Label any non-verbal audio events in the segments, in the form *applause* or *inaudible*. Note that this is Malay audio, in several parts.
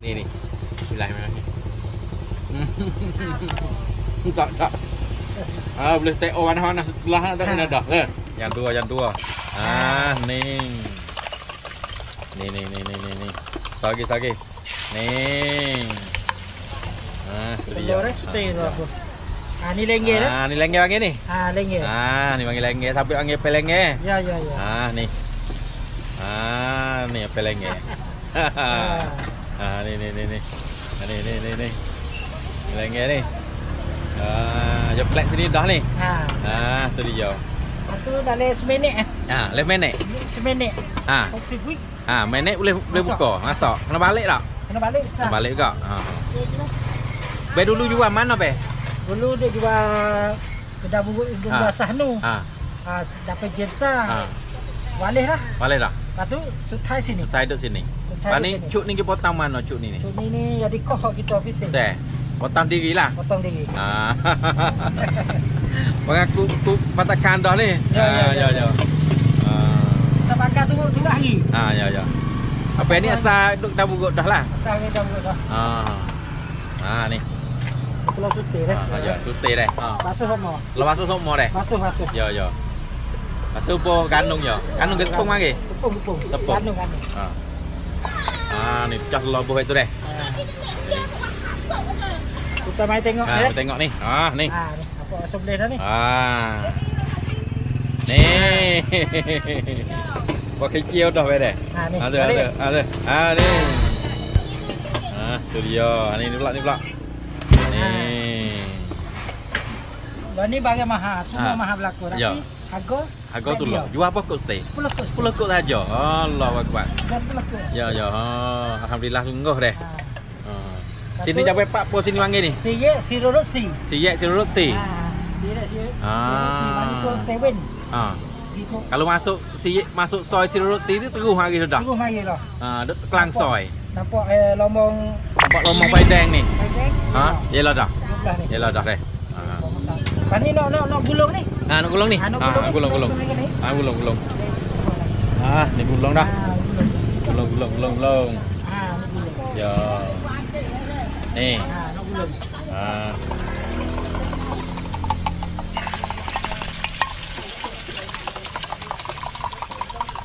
Ni ni. Bismillahirrahmanirrahim. *laughs* tak tak. Ah boleh stay on mana sebelah tak ada dah. Eh. Yang tua yang tua. Ah ni. Ni ni ni ni ni ni. Sagi sagi. Ni. Ah, dia. Telur eh, stay tu aku. Ha ni lengge dah. Ah, ni lengge panggil ni. Ha lengge. Ah, ni panggil lengge. Tapi panggil pelengge. Ya ya ya. Ah, ni. Ah, ni pelengge. Ha. *laughs* *laughs* Ah, ni ni ni ni. Ah, Ni ni ni ni. Lengge ni. Ah, jom plek sini dah ni. Ha. Ah, tu dia. Tu dah le seminit eh. Ah, leh menek. Seminit. Ah, Oksi quick. ah, menek boleh boleh buka. Masak. Kena balik tak? Kena balik Kena sekarang. balik juga. Ha. Be dulu jual mana be? Dulu dia jual kedai jual Ha. sahnu. Ha. Ha dapat jemsa. Ha. Walih lah. Balik dah. Lepas tu sutai sini. Saya duduk sini. Sutai Pak ni cuk ni kita potong mana cuk ni ni? Tu ni ni jadi koh kita office. Teh. Potong diri lah. Potong diri. Ah. *laughs* Mengaku ku patah kandah ni. Ya, ya, Ah, ya, ya. Ah. Kita bakar tu tu hari. Ah, ya, ya. Apa ni asal duk dah bugut dah lah. Ni dah buat dah. Ah. Ah ni. Keluar sutai dah. Ah, ya, cuti dah. Ah. Basuh semua. Lepas tu semua dah. Basuh basuh. Ya, ya. Ketupo gandung ya? Gandung ketupo lagi? Ketupo, ketupo. Ketupo. Gandung, gandung. Ah. ah, ni pecah lobo itu deh. Kita mai tengok ah, ni. tengok nih. Ah, nih. Ah, apa sebelah dah ni? Ah. Nih. Kok kecil dah deh. Ah, ni. Ada, ada, ada. Ah, ni. Ah, tu dia. Ni ni pula, ni pula. Ni. Dan ni bagai mahal, semua ah. mahal berlaku. Tapi ya. Harga Harga tu lah. Jual apa kot stay? 10 kos. 10 kot saja. Allah akbar. 10 kos. Ya, ya. Ah, alhamdulillah sungguh deh. Ha. Ah. Sini capai Pak Po sini panggil ni. Si ye si rurut si. Si Yek si Rurut si. Ha. Si. Ah. Ah. Kalau masuk si masuk soy si Rurut si tu terus hari sudah. Tunggu mari lah. Ah, duk kelang soy. Nampak eh lombong Nampak lomong paideng ni. pendek. Ha? Yalah dah. Sebelah ni. Yalah dah deh. Ah. Lepas ni nak nak nak gulung ni. Ah, nak gulung ni. Ah, nak Ah, gulung ni. gulung gulung. lagi ni. Ah, gulung gulung. Ah, ni gulung dah. Ha, gulung. Gulung gulung gulung gulung. Ha, ni gulung. Ya. Ni. Ha, nak gulung. Ah.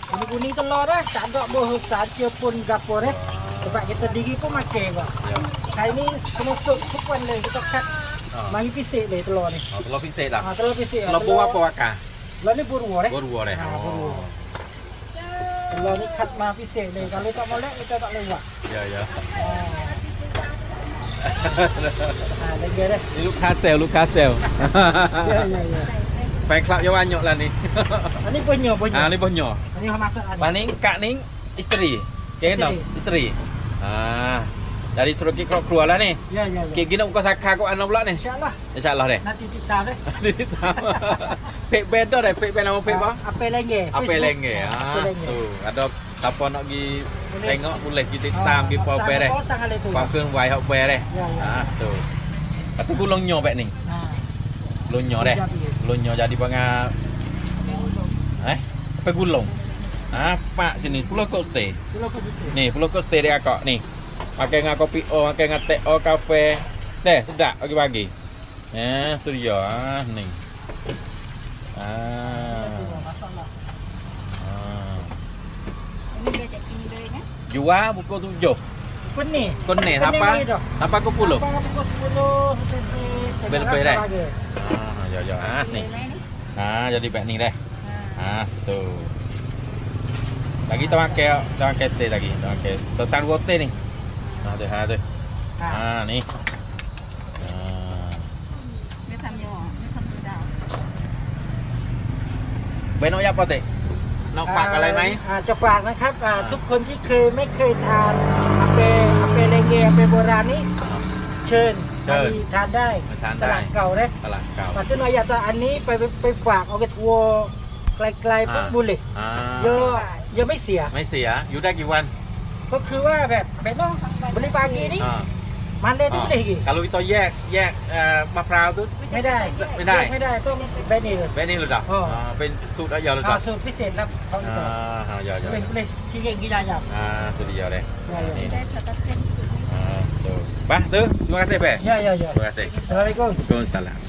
Kuning-kuning telur dah, tak ada boh saja pun gapo dah. Sebab kita diri pun makan kok. Ya. Hari ni kena sup supan ni kita kat Mangi pise le telur ni. Oh, telur pise lah. Ha, telur pise. Telur buah apa wakah? Telur ni burwo ni. Burwo ni. Ha, burwo. Telur ni cut ma pise le. Kalau tak molek kita tak lewat. Ya, ya. Ha, lega dah. Ni luka sel, luka sel. Ya, ya, ya. แฟนคลับยาวันหยกแล้วนี่อันนี้ปนหยกปนหยกอันนี้ปนหยกอันนี้เขามาสักอันวันนี้กะนิ้งอิสตรีเจ๊ดอกอิสตรีอ่า Dari Turki kerok keluar lah ni. Ya ya ya. Kek gina muka sakar kau anak pula ni. Insya-Allah InsyaAllah deh. nanti kita deh. *laughs* Ini sama. *laughs* Pek beda deh, pek nama pek apa? Apa lagi? Apa lenge? Apa Ah, lagi? tu. Ada siapa nak pergi tengok boleh kita tam pergi pau pe deh. Kosong kali tu. Pau keun wai hok pe deh. Ya. Ah, tu. Kata gulung nyo pek ni. Ha. Gulung nyo deh. Nyo jadi pangal eh apa gulung? Ah, pak sini pulau kok stay. Pulau ke situ. Ni, pulau kok stay dia kak ni. Pakai dengan kopi O, pakai dengan teh O kafe. Deh, sedap pagi-pagi. Eh, tu dia. Ah, ni. Ah. Ah. Jual pukul tujuh. Ni, Pening siapa? dah. Siapa kau puluh? Apa pukul 10 sampai Lebih-lebih dah. Ah, ya, ya. Ah, ni. Ah, jadi baik ni deh. Ha. Ah, tu. Lagi tak pakai, tak pakai teh lagi. Tak pakai. Tesan roti ni. Ah, tu, ha tu. Ha. Ah, ni. Ah. Dia tham vô, dia tham vô đâu. เบนเอายาปกตินอกฝากอะไรไหมอ่าจะฝากนะครับอ่าอ่า ทุกคนที่เคยไม่เคยทานอาเปอาเปเลงเกอาเปโบราณนี้เชิญเชิญมาทานได้มาทานตได้ลาดเก่าเลยตลาดเก่า ปัจจุบันอยากจะอันนี้ไปไปไปฝากเอาไปทัวร์ไกลๆพวกอ่า บุรีอ่าเยอะเยอะไม่เสียไม่เสีย อยู่ได้กี่วัน ก็คือว่าแบบแบบน้องบริปากีนี่อ่ามันได้ทุกเลยกี่ kalau kita แยกแยกเอ่อมะพร้าวตัวไม่ได้ไม่ได้ ไม่ได้ต้องแบบนี้เลย แบบนี้เลยเหรออ๋ออ่าเป็นสูตรอะไรเลยเหรอ่าอสูตรพิเศษครับเขาอ่าจะฮะเยอะเป็นๆเลยที่เก่งกีฬาอย่างอ่าสูตรเดียวเลยใช่นี่ Dia cakap sikit. Bah tu. Terima kasih Pe. Ya ya ya. Terima kasih. Assalamualaikum. Waalaikumsalam.